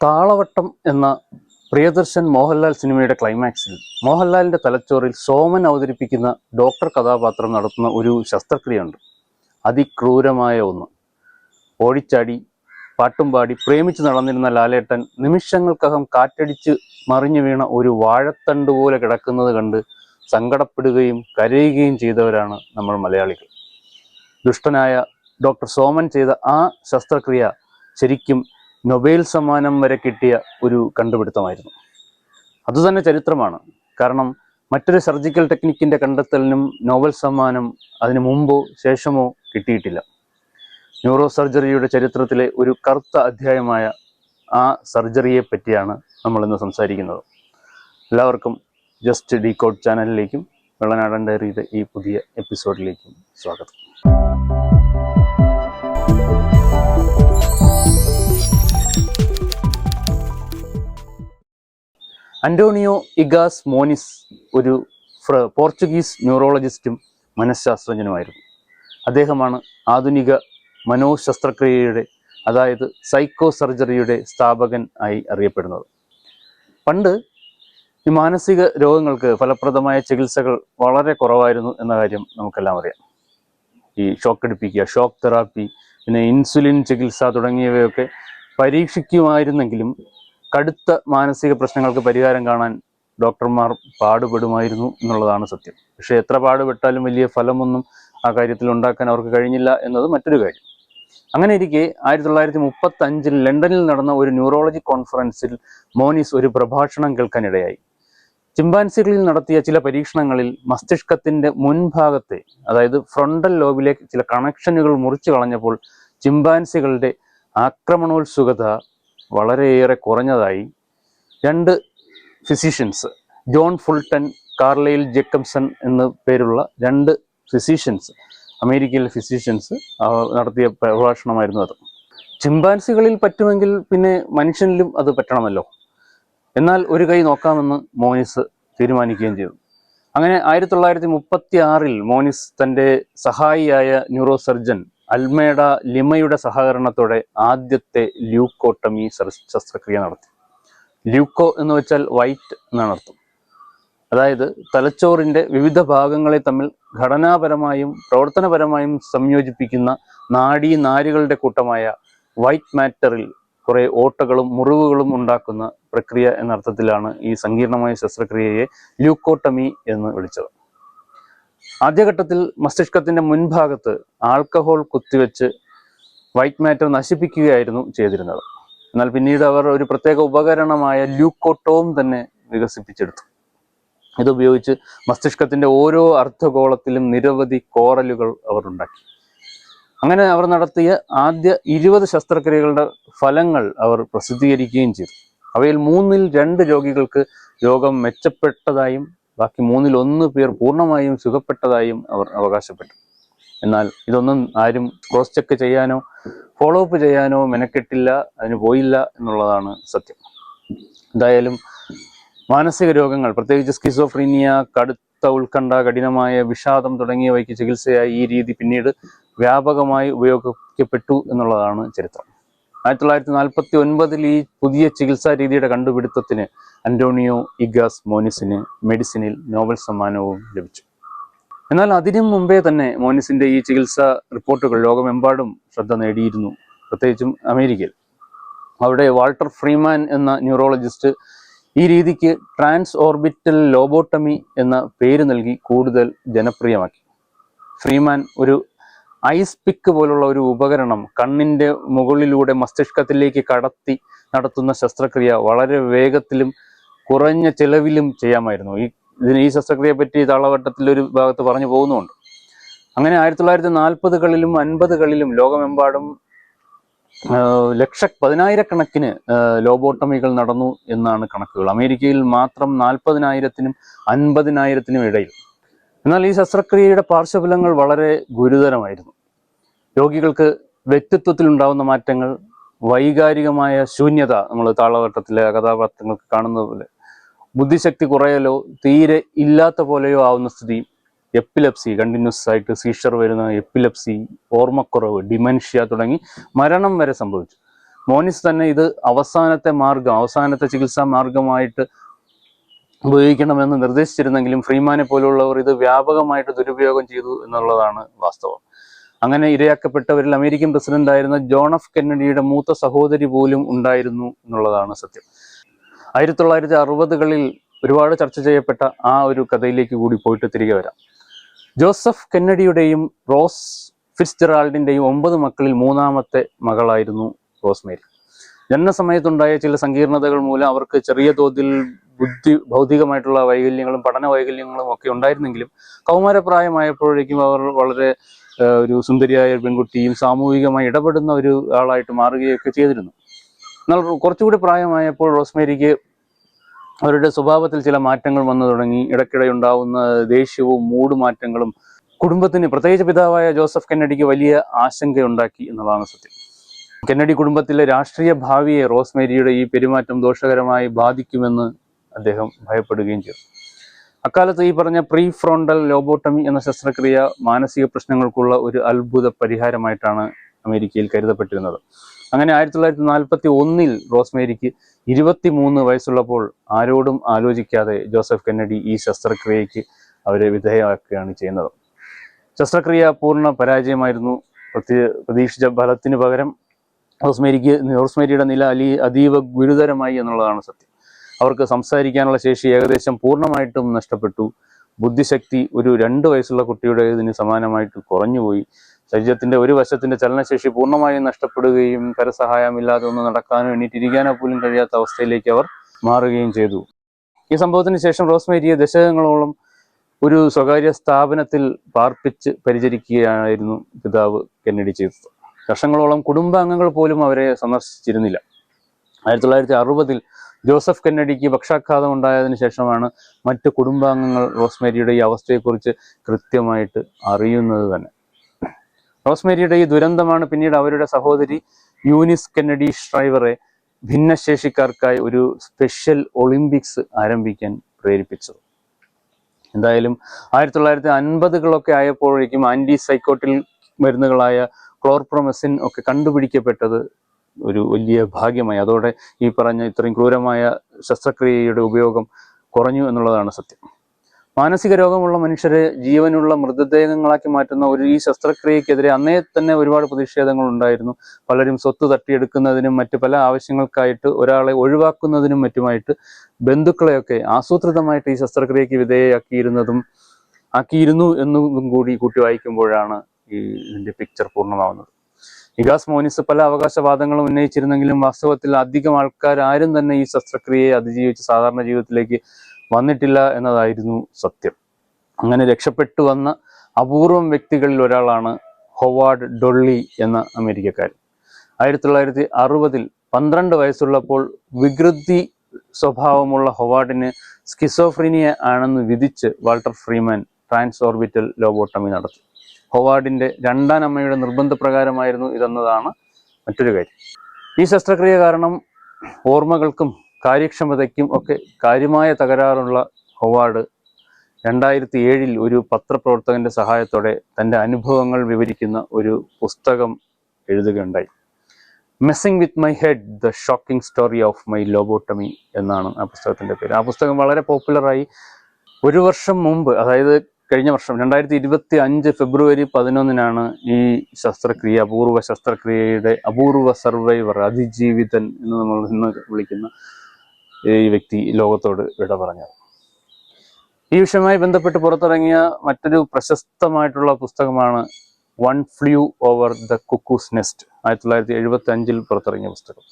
താളവട്ടം എന്ന പ്രിയദർശൻ മോഹൻലാൽ സിനിമയുടെ ക്ലൈമാക്സിൽ മോഹൻലാലിന്റെ തലച്ചോറിൽ സോമൻ അവതരിപ്പിക്കുന്ന ഡോക്ടർ കഥാപാത്രം നടത്തുന്ന ഒരു ശസ്ത്രക്രിയയുണ്ട്. അതിക്രൂരമായ ഒന്ന്. ഓടിച്ചാടി പാട്ടും പാടി പ്രേമിച്ച് നടന്നിരുന്ന ലാലേട്ടൻ നിമിഷങ്ങൾക്കകം കാറ്റടിച്ച് മറിഞ്ഞു വീണ ഒരു വാഴത്തണ്ട് പോലെ കിടക്കുന്നത് കണ്ട് സങ്കടപ്പെടുകയും കരയുകയും ചെയ്തവരാണ് നമ്മൾ മലയാളികൾ. ദുഷ്ടനായ ഡോക്ടർ സോമൻ ചെയ്ത ആ ശസ്ത്രക്രിയ ശരിക്കും നൊബേൽ സമ്മാനം വരെ കിട്ടിയ ഒരു കണ്ടുപിടുത്തമായിരുന്നു. അതുതന്നെ ചരിത്രമാണ്. കാരണം മറ്റൊരു സർജിക്കൽ ടെക്നിക്കിന്റെ കണ്ടെത്തലിനും നോബൽ സമ്മാനം അതിനു മുമ്പോ ശേഷമോ കിട്ടിയിട്ടില്ല. ന്യൂറോ സർജറിയുടെ ചരിത്രത്തിലെ ഒരു കറുത്ത അധ്യായമായ ആ സർജറിയെ പറ്റിയാണ് നമ്മൾ ഇന്ന് സംസാരിക്കുന്നത്. എല്ലാവർക്കും ജസ്റ്റ് ഡീകോഡ് ചാനലിലേക്കും വെള്ളനാടൻ ഡയറിയുടെ ഈ പുതിയ എപ്പിസോഡിലേക്കും സ്വാഗതം. അന്റോണിയോ ഇഗാസ് മോനിസ് ഒരു പോർച്ചുഗീസ് ന്യൂറോളജിസ്റ്റും മനഃശാസ്ത്രജ്ഞനുമായിരുന്നു. അദ്ദേഹമാണ് ആധുനിക മനോശസ്ത്രക്രിയയുടെ അതായത് സൈക്കോ സർജറിയുടെ സ്ഥാപകൻ ആയി അറിയപ്പെടുന്നത്. പണ്ട് ഈ മാനസിക രോഗങ്ങൾക്ക് ഫലപ്രദമായ ചികിത്സകൾ വളരെ കുറവായിരുന്നു എന്ന കാര്യം നമുക്കെല്ലാം അറിയാം. ഈ ഷോക്ക് അടിപ്പിക്കുക ഷോക്ക് തെറാപ്പി പിന്നെ ഇൻസുലിൻ ചികിത്സ തുടങ്ങിയവയൊക്കെ പരീക്ഷിക്കുമായിരുന്നെങ്കിലും കടുത്ത മാനസിക പ്രശ്നങ്ങൾക്ക് പരിഹാരം കാണാൻ ഡോക്ടർമാർ പാടുപെടുമായിരുന്നു എന്നുള്ളതാണ് സത്യം. പക്ഷേ എത്ര പാടുപെട്ടാലും വലിയ ഫലമൊന്നും ആ കാര്യത്തിൽ ഉണ്ടാക്കാൻ അവർക്ക് കഴിഞ്ഞില്ല എന്നത് മറ്റൊരു കാര്യം. അങ്ങനെ ഇരിക്കെ ആയിരത്തി തൊള്ളായിരത്തി മുപ്പത്തി അഞ്ചിൽ ലണ്ടനിൽ നടന്ന ഒരു ന്യൂറോളജി കോൺഫറൻസിൽ മോനിസ് ഒരു പ്രഭാഷണം കേൾക്കാനിടയായി. ചിമ്പാൻസികളിൽ നടത്തിയ ചില പരീക്ഷണങ്ങളിൽ മസ്തിഷ്കത്തിന്റെ മുൻഭാഗത്തെ അതായത് ഫ്രണ്ടൽ ലോബിലേക്ക് ചില കണക്ഷനുകൾ മുറിച്ചു കളഞ്ഞപ്പോൾ ചിമ്പാൻസികളുടെ ആക്രമണോത്സുകത വളരെയേറെ കുറഞ്ഞതായി രണ്ട് physicians John Fulton Carlyle Jacobsen എന്ന് പേരുള്ള രണ്ട് ഫിസിഷ്യൻസ് അമേരിക്കയിലെ ഫിസിഷ്യൻസ് നടത്തിയ പ്രഭാഷണമായിരുന്നു അത്. ചിമ്പാൻസികളിൽ പറ്റുമെങ്കിൽ പിന്നെ മനുഷ്യനിലും അത് പറ്റണമല്ലോ. എന്നാൽ ഒരു കൈ നോക്കാമെന്ന് മോനിസ് തീരുമാനിക്കുകയും ചെയ്തു. അങ്ങനെ ആയിരത്തി തൊള്ളായിരത്തി മുപ്പത്തി ആറിൽ മോനിസ് തന്റെ സഹായിയായ ന്യൂറോ സർജൻ അൽമേഡ ലിമയുടെ സഹകരണത്തോടെ ആദ്യത്തെ ല്യൂക്കോട്ടമി ശസ്ത്രക്രിയ നടത്തി. ല്യൂക്കോ എന്ന് വെച്ചാൽ വൈറ്റ് എന്നാണ് അർത്ഥം. അതായത് തലച്ചോറിന്റെ വിവിധ ഭാഗങ്ങളെ തമ്മിൽ ഘടനാപരമായും പ്രവർത്തനപരമായും സംയോജിപ്പിക്കുന്ന നാഡീ നാരുകളുടെ കൂട്ടമായ വൈറ്റ് മാറ്ററിൽ കുറേ ഓട്ടകളും മുറിവുകളും ഉണ്ടാക്കുന്ന പ്രക്രിയ എന്നർത്ഥത്തിലാണ് ഈ സങ്കീർണമായ ശസ്ത്രക്രിയയെ ല്യൂക്കോട്ടമി എന്ന് വിളിച്ചത്. ആദ്യഘട്ടത്തിൽ മസ്തിഷ്കത്തിന്റെ മുൻഭാഗത്ത് ആൽക്കഹോൾ കുത്തിവെച്ച് വൈറ്റ് മാറ്റർ നശിപ്പിക്കുകയായിരുന്നു ചെയ്തിരുന്നത്. എന്നാൽ പിന്നീട് അവർ ഒരു പ്രത്യേക ഉപകരണമായ ല്യൂക്കോട്ടോം തന്നെ വികസിപ്പിച്ചെടുത്തു. ഇതുപയോഗിച്ച് മസ്തിഷ്കത്തിന്റെ ഓരോ അർദ്ധഗോളത്തിലും നിരവധി കോറലുകൾ അവർ ഉണ്ടാക്കി. അങ്ങനെ അവർ നടത്തിയ ആദ്യ ഇരുപത് ശസ്ത്രക്രിയകളുടെ ഫലങ്ങൾ അവർ പ്രസിദ്ധീകരിക്കുകയും ചെയ്തു. അവയിൽ മൂന്നിൽ രണ്ട് രോഗികൾക്ക് രോഗം മെച്ചപ്പെട്ടതായും ബാക്കി മൂന്നിൽ ഒന്ന് പേർ പൂർണമായും സുഖപ്പെട്ടതായും അവർ അവകാശപ്പെട്ടു. എന്നാൽ ഇതൊന്നും ആരും ക്രോസ് ചെക്ക് ചെയ്യാനോ ഫോളോ അപ്പ് ചെയ്യാനോ മെനക്കെട്ടില്ല അതിന് പോയില്ല എന്നുള്ളതാണ് സത്യം. എന്തായാലും മാനസിക രോഗങ്ങൾ പ്രത്യേകിച്ച് സ്കിസോഫ്രീനിയ കടുത്ത ഉത്കണ്ഠ കഠിനമായ വിഷാദം തുടങ്ങിയവയ്ക്ക് ചികിത്സയായി ഈ രീതി പിന്നീട് വ്യാപകമായി ഉപയോഗിക്കപ്പെട്ടു എന്നുള്ളതാണ് ചരിത്രം. ആയിരത്തി തൊള്ളായിരത്തി നാൽപ്പത്തി ഒൻപതിൽ ഈ പുതിയ ചികിത്സാ രീതിയുടെ കണ്ടുപിടുത്തത്തിന് അന്റോണിയോ ഇഗാസ് മോനിസിന് മെഡിസിനിൽ നോബൽ സമ്മാനവും ലഭിച്ചു. എന്നാൽ അതിനും മുമ്പേ തന്നെ മോനിസിന്റെ ഈ ചികിത്സാ റിപ്പോർട്ടുകൾ ലോകമെമ്പാടും ശ്രദ്ധ നേടിയിരുന്നു പ്രത്യേകിച്ചും അമേരിക്കയിൽ. അവിടെ വാൾട്ടർ ഫ്രീമാൻ എന്ന ന്യൂറോളജിസ്റ്റ് ഈ രീതിക്ക് ട്രാൻസ് ഓർബിറ്റൽ ലോബോട്ടമി എന്ന പേര് നൽകി കൂടുതൽ ജനപ്രിയമാക്കി. ഫ്രീമാൻ ഒരു ഐസ് പിക്ക് പോലുള്ള ഒരു ഉപകരണം കണ്ണിന്റെ മുകളിലൂടെ മസ്തിഷ്കത്തിലേക്ക് കടത്തി നടത്തുന്ന ശസ്ത്രക്രിയ വളരെ വേഗത്തിലും കുറഞ്ഞ ചെലവിലും ചെയ്യാമായിരുന്നു. ഈ ഇതിന് ഈ ശസ്ത്രക്രിയയെ പറ്റി താളവട്ടത്തിൽ ഒരു ഭാഗത്ത് പറഞ്ഞു പോകുന്നുമുണ്ട്. അങ്ങനെ ആയിരത്തി തൊള്ളായിരത്തി നാൽപ്പതുകളിലും അൻപതുകളിലും ലോകമെമ്പാടും ലക്ഷ പതിനായിരക്കണക്കിന് ലോബോട്ടമികൾ നടന്നു എന്നാണ് കണക്കുകൾ. അമേരിക്കയിൽ മാത്രം നാൽപ്പതിനായിരത്തിനും അൻപതിനായിരത്തിനും ഇടയിൽ. എന്നാൽ ഈ ശസ്ത്രക്രിയയുടെ പാർശ്വഫലങ്ങൾ വളരെ ഗുരുതരമായിരുന്നു. രോഗികൾക്ക് വ്യക്തിത്വത്തിൽ ഉണ്ടാകുന്ന മാറ്റങ്ങൾ വൈകാരികമായ ശൂന്യത നമ്മൾ താളവട്ടത്തിലെ കഥാപാത്രങ്ങൾക്ക് കാണുന്നത് പോലെ ബുദ്ധിശക്തി കുറയലോ തീരെ ഇല്ലാത്ത പോലെയോ ആവുന്ന സ്ഥിതി എപ്പിലപ്സി കണ്ടിന്യൂസ് ആയിട്ട് സീഷർ വരുന്ന എപ്പിലപ്സി ഓർമ്മക്കുറവ് ഡിമെൻഷ്യ തുടങ്ങി മരണം വരെ സംഭവിച്ചു. മോനിസ് തന്നെ ഇത് അവസാനത്തെ മാർഗം അവസാനത്തെ ചികിത്സാ മാർഗമായിട്ട് ഉപയോഗിക്കണമെന്ന് നിർദ്ദേശിച്ചിരുന്നെങ്കിലും ഫ്രീമാനെ പോലുള്ളവർ ഇത് വ്യാപകമായിട്ട് ദുരുപയോഗം ചെയ്തു എന്നുള്ളതാണ് വാസ്തവം. അങ്ങനെ ഇരയാക്കപ്പെട്ടവരിൽ അമേരിക്കൻ പ്രസിഡന്റ് ആയിരുന്ന ജോൺ എഫ് കെന്നഡിയുടെ മൂത്ത സഹോദരി പോലും ഉണ്ടായിരുന്നു എന്നുള്ളതാണ് സത്യം. ആയിരത്തി തൊള്ളായിരത്തി അറുപതുകളിൽ ഒരുപാട് ചർച്ച ചെയ്യപ്പെട്ട ആ ഒരു കഥയിലേക്ക് കൂടി പോയിട്ട് തിരികെ വരാം. ജോസഫ് കെന്നഡിയുടെയും റോസ് ഫിറ്റ്സ്ജെറാൾഡിന്റെയും ഒമ്പത് മക്കളിൽ മൂന്നാമത്തെ മകളായിരുന്നു റോസ്മേരി. ജനനസമയത്തുണ്ടായ ചില സങ്കീർണതകൾ മൂലം അവർക്ക് ചെറിയ തോതിൽ ബുദ്ധി ഭൗതികമായിട്ടുള്ള വൈകല്യങ്ങളും പഠന വൈകല്യങ്ങളും ഒക്കെ ഉണ്ടായിരുന്നെങ്കിലും കൗമാരപ്രായമായപ്പോഴേക്കും അവർ വളരെ ഒരു സുന്ദരിയായ പെൺകുട്ടിയും സാമൂഹികമായി ഇടപെടുന്ന ഒരു ആളായിട്ട് മാറുകയൊക്കെ ചെയ്തിരുന്നു. എന്നാൽ കുറച്ചുകൂടി പ്രായമായപ്പോൾ റോസ്മേരിക്ക് അവരുടെ സ്വഭാവത്തിൽ ചില മാറ്റങ്ങൾ വന്നു തുടങ്ങി. ഇടയ്ക്കിടെ ഉണ്ടാവുന്ന ദേഷ്യവും മൂടുമാറ്റങ്ങളും കുടുംബത്തിന് പ്രത്യേകിച്ച് പിതാവായ ജോസഫ് കെന്നഡിക്ക് വലിയ ആശങ്കയുണ്ടാക്കി എന്നതാണ് സത്യം. കെന്നഡി കുടുംബത്തിലെ രാഷ്ട്രീയ ഭാവിയെ റോസ്മേരിയുടെ ഈ പെരുമാറ്റം ദോഷകരമായി ബാധിക്കുമെന്ന് അദ്ദേഹം ഭയപ്പെടുകയും ചെയ്തു. അക്കാലത്ത് ഈ പറഞ്ഞ പ്രീ ഫ്രോണ്ടൽ ലോബോട്ടമി എന്ന ശസ്ത്രക്രിയ മാനസിക പ്രശ്നങ്ങൾക്കുള്ള ഒരു അത്ഭുത പരിഹാരമായിട്ടാണ് അമേരിക്കയിൽ കരുതപ്പെട്ടിരുന്നത്. അങ്ങനെ ആയിരത്തി തൊള്ളായിരത്തി നാൽപ്പത്തി ഒന്നിൽ റോസ്മേരിക്ക് ഇരുപത്തിമൂന്ന് വയസ്സുള്ളപ്പോൾ ആരോടും ആലോചിക്കാതെ ജോസഫ് കെന്നഡി ഈ ശസ്ത്രക്രിയയ്ക്ക് അവരെ വിധേയമാക്കുകയാണ് ചെയ്യുന്നത്. ശസ്ത്രക്രിയ പൂർണ പരാജയമായിരുന്നു. പ്രതീക്ഷിച്ച ഫലത്തിന് പകരം റോസ്മേരിക്ക് റോസ്മേരിയുടെ നില അലി അതീവ ഗുരുതരമായി എന്നുള്ളതാണ് സത്യം. അവർക്ക് സംസാരിക്കാനുള്ള ശേഷി ഏകദേശം പൂർണമായിട്ടും നഷ്ടപ്പെട്ടു. ബുദ്ധിശക്തി ഒരു രണ്ട് വയസ്സുള്ള കുട്ടിയുടെ ഇതിന് സമാനമായിട്ട് കുറഞ്ഞുപോയി. ശരീരത്തിന്റെ ഒരു വശത്തിന്റെ ചലനശേഷി പൂർണമായും നഷ്ടപ്പെടുകയും കരസഹായമില്ലാതെ ഒന്ന് നടക്കാനോ എണീറ്റിരിക്കാനോ പോലും കഴിയാത്ത അവസ്ഥയിലേക്ക് അവർ മാറുകയും ചെയ്തു. ഈ സംഭവത്തിന് ശേഷം റോസ്മേരിയെ ദശകങ്ങളോളം ഒരു സ്വകാര്യ സ്ഥാപനത്തിൽ പാർപ്പിച്ച് പരിചരിക്കുകയായിരുന്നു പിതാവ് കെന്നഡി ചെയ്തത്. വർഷങ്ങളോളം കുടുംബാംഗങ്ങൾ പോലും അവരെ സന്ദർശിച്ചിരുന്നില്ല. ആയിരത്തി തൊള്ളായിരത്തി അറുപതിൽ ജോസഫ് കെന്നഡിക്ക് പക്ഷാഘാതം ഉണ്ടായതിനു ശേഷമാണ് മറ്റ് കുടുംബാംഗങ്ങൾ റോസ്മേരിയുടെ ഈ അവസ്ഥയെക്കുറിച്ച് കൃത്യമായിട്ട് അറിയുന്നത് തന്നെ. റോസ്മേരിയുടെ ഈ ദുരന്തമാണ് പിന്നീട് അവരുടെ സഹോദരി യൂനിസ് കെന്നഡി ഷ്രൈവറെ ഭിന്നശേഷിക്കാർക്കായി ഒരു സ്പെഷ്യൽ ഒളിമ്പിക്സ് ആരംഭിക്കാൻ പ്രേരിപ്പിച്ചത്. എന്തായാലും ആയിരത്തി തൊള്ളായിരത്തി അൻപതുകളൊക്കെ ആയപ്പോഴേക്കും ആന്റി സൈക്കോട്ടിൽ മരുന്നുകളായ ക്ലോർപ്രൊമസിൻ ഒക്കെ കണ്ടുപിടിക്കപ്പെട്ടത് ഒരു വലിയ ഭാഗ്യമായി. അതോടെ ഈ പറഞ്ഞ ഇത്രയും ക്രൂരമായ ശസ്ത്രക്രിയയുടെ ഉപയോഗം കുറഞ്ഞു എന്നുള്ളതാണ് സത്യം. മാനസിക രോഗമുള്ള മനുഷ്യരെ ജീവനുള്ള മൃതദേഹങ്ങളാക്കി മാറ്റുന്ന ഒരു ഈ ശസ്ത്രക്രിയക്കെതിരെ അന്നേ തന്നെ ഒരുപാട് പ്രതിഷേധങ്ങൾ ഉണ്ടായിരുന്നു. പലരും സ്വത്ത് തട്ടിയെടുക്കുന്നതിനും മറ്റ് പല ആവശ്യങ്ങൾക്കായിട്ട് ഒരാളെ ഒഴിവാക്കുന്നതിനും മറ്റുമായിട്ട് ബന്ധുക്കളെയൊക്കെ ആസൂത്രിതമായിട്ട് ഈ ശസ്ത്രക്രിയക്ക് വിധേയയാക്കിയിരുന്നതും ആക്കിയിരുന്നു എന്നും കൂടി കൂട്ടി വായിക്കുമ്പോഴാണ് ഈ ഇതിന്റെ പിക്ചർ പൂർണമാവുന്നത്. ഇഗാസ് മോനിസ് പല അവകാശവാദങ്ങളും ഉന്നയിച്ചിരുന്നെങ്കിലും വാസ്തവത്തിൽ അധികം ആൾക്കാർ ആരും തന്നെ ഈ ശസ്ത്രക്രിയയെ അതിജീവിച്ച് സാധാരണ ജീവിതത്തിലേക്ക് വന്നിട്ടില്ല എന്നതായിരുന്നു സത്യം. അങ്ങനെ രക്ഷപ്പെട്ടു വന്ന അപൂർവം വ്യക്തികളിൽ ഒരാളാണ് ഹൊവാർഡ് ഡൊള്ളി എന്ന അമേരിക്കക്കാരൻ. ആയിരത്തി തൊള്ളായിരത്തി അറുപതിൽ പന്ത്രണ്ട് വയസ്സുള്ളപ്പോൾ വികൃതി സ്വഭാവമുള്ള ഹൊവാർഡിന് സ്കിസോഫ്രീനിയ ആണെന്ന് വിധിച്ച് Walter Freeman transorbital lobotomy നടത്തി. ഹോവാർഡിന്റെ രണ്ടാം അമ്മയുടെ നിർബന്ധപ്രകാരമായിരുന്നു ഇതെന്നതാണ് മറ്റൊരു കാര്യം. ഈ ശസ്ത്രക്രിയ കാരണം ഓർമ്മകൾക്കും കാര്യക്ഷമതയ്ക്കും ഒക്കെ കാര്യമായ തകരാറുള്ള ഹോവാർഡ് രണ്ടായിരത്തി ഏഴിൽ ഒരു പത്രപ്രവർത്തകന്റെ സഹായത്തോടെ തന്റെ അനുഭവങ്ങൾ വിവരിക്കുന്ന ഒരു പുസ്തകം എഴുതുകയുണ്ടായി. Messing with my head the shocking story of my lobotomy എന്നാണ് ആ പുസ്തകത്തിന്റെ പേര്. ആ പുസ്തകം വളരെ പോപ്പുലറായി ഒരു വർഷം മുമ്പ് അതായത് കഴിഞ്ഞ വർഷം രണ്ടായിരത്തി ഇരുപത്തി അഞ്ച് ഫെബ്രുവരി പതിനൊന്നിനാണ് ഈ ശസ്ത്രക്രിയ അപൂർവ ശസ്ത്രക്രിയയുടെ അപൂർവ സർവൈവർ അതിജീവിതൻ എന്ന് നമ്മൾ ഇന്ന് വിളിക്കുന്ന ഈ വ്യക്തി ലോകത്തോട് ഇട പറഞ്ഞത്. ഈ വിഷയവുമായി ബന്ധപ്പെട്ട് പുറത്തിറങ്ങിയ മറ്റൊരു പ്രശസ്തമായിട്ടുള്ള പുസ്തകമാണ് one flew over the cuckoo's nest ആയിരത്തി തൊള്ളായിരത്തി എഴുപത്തി അഞ്ചിൽ പുറത്തിറങ്ങിയ പുസ്തകം.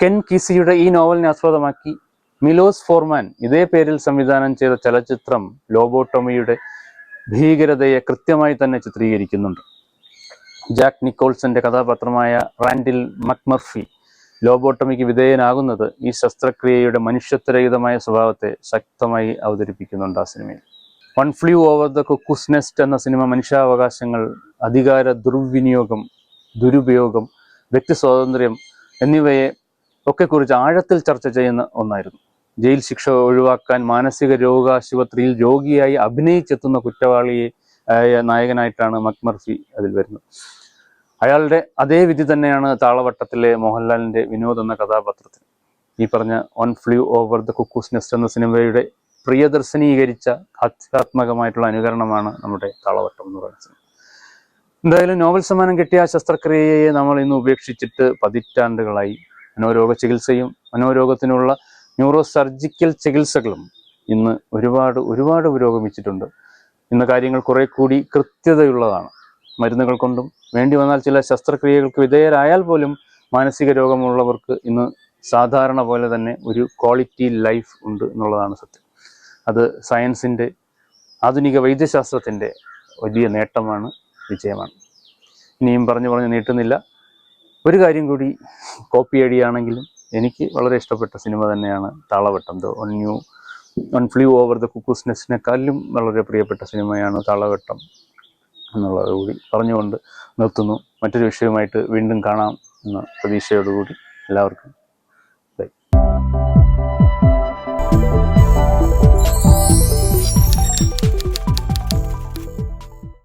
കെൻ കിസിയുടെ ഈ നോവലിനെ ആസ്പദമാക്കി മിലോസ് ഫോർമാൻ ഇതേ പേരിൽ സംവിധാനം ചെയ്ത ചലച്ചിത്രം ലോബോട്ടോമിയുടെ ഭീകരതയെ കൃത്യമായി തന്നെ ചിത്രീകരിക്കുന്നുണ്ട്. ജാക്ക് നിക്കോൾസന്റെ കഥാപാത്രമായ റാൻഡിൽ മക്മർഫി ലോബോട്ടമിക്ക് വിധേയനാകുന്നത് ഈ ശസ്ത്രക്രിയയുടെ മനുഷ്യത്വരഹിതമായ സ്വഭാവത്തെ ശക്തമായി അവതരിപ്പിക്കുന്നുണ്ട് ആ സിനിമയിൽ. One flew over the cuckoo's nest എന്ന സിനിമ മനുഷ്യാവകാശങ്ങൾ അധികാര ദുർവിനിയോഗം ദുരുപയോഗം വ്യക്തി സ്വാതന്ത്ര്യം എന്നിവയെ ഒക്കെ കുറിച്ച് ആഴത്തിൽ ചർച്ച ചെയ്യുന്ന ഒന്നായിരുന്നു. ജയിൽ ശിക്ഷ ഒഴിവാക്കാൻ മാനസിക രോഗാശുപത്രിയിൽ രോഗിയായി അഭിനയിച്ചെത്തുന്ന കുറ്റവാളിയെ നായകനായിട്ടാണ് മക്മർഫി അതിൽ വരുന്നത്. അയാളുടെ അതേ വിധി തന്നെയാണ് താളവട്ടത്തിലെ മോഹൻലാലിന്റെ വിനോദ് എന്ന കഥാപാത്രത്തിൽ. ഈ പറഞ്ഞ one flew over the cuckoo's nest എന്ന സിനിമയുടെ പ്രിയദർശനീകരിച്ച ആധ്യാത്മകമായിട്ടുള്ള അനുകരണമാണ് നമ്മുടെ താളവട്ടം എന്ന് പറയുന്നത്. എന്തായാലും നോബൽ സമ്മാനം കിട്ടിയ ശസ്ത്രക്രിയയെ നമ്മൾ ഇന്ന് ഉപേക്ഷിച്ചിട്ട് പതിറ്റാണ്ടുകളായി. മനോരോഗ ചികിത്സയും മനോരോഗത്തിനുള്ള ന്യൂറോ സർജിക്കൽ ചികിത്സകളും ഇന്ന് ഒരുപാട് ഒരുപാട് പുരോഗമിച്ചിട്ടുണ്ട്. ഇന്ന് കാര്യങ്ങൾ കുറെ കൂടി കൃത്യതയുള്ളതാണ്. മരുന്നുകൾ കൊണ്ടും വേണ്ടി വന്നാൽ ചില ശസ്ത്രക്രിയകൾക്ക് വിധേയരായാൽ പോലും മാനസിക രോഗമുള്ളവർക്ക് ഇന്ന് സാധാരണ പോലെ തന്നെ ഒരു ക്വാളിറ്റി ലൈഫ് ഉണ്ട് എന്നുള്ളതാണ് സത്യം. അത് സയൻസിന്റെ ആധുനിക വൈദ്യശാസ്ത്രത്തിന്റെ വലിയ നേട്ടമാണ് വിജയമാണ്. ഇനിയും പറഞ്ഞു പറഞ്ഞ് നീട്ടുന്നില്ല. ഒരു കാര്യം കൂടി കോപ്പി അടിയാണെങ്കിലും എനിക്ക് വളരെ ഇഷ്ടപ്പെട്ട സിനിമ തന്നെയാണ് Thalavattam. The new one flew over the cuckoo's നെസ്റ്റിനെക്കാളും വളരെ പ്രിയപ്പെട്ട സിനിമയാണ് താളവട്ടം എന്നുള്ളത് കൂടി പറഞ്ഞുകൊണ്ട് നിർത്തുന്നു. മറ്റൊരു വിഷയവുമായിട്ട് വീണ്ടും കാണാം എന്ന പ്രതീക്ഷയോടുകൂടി എല്ലാവർക്കും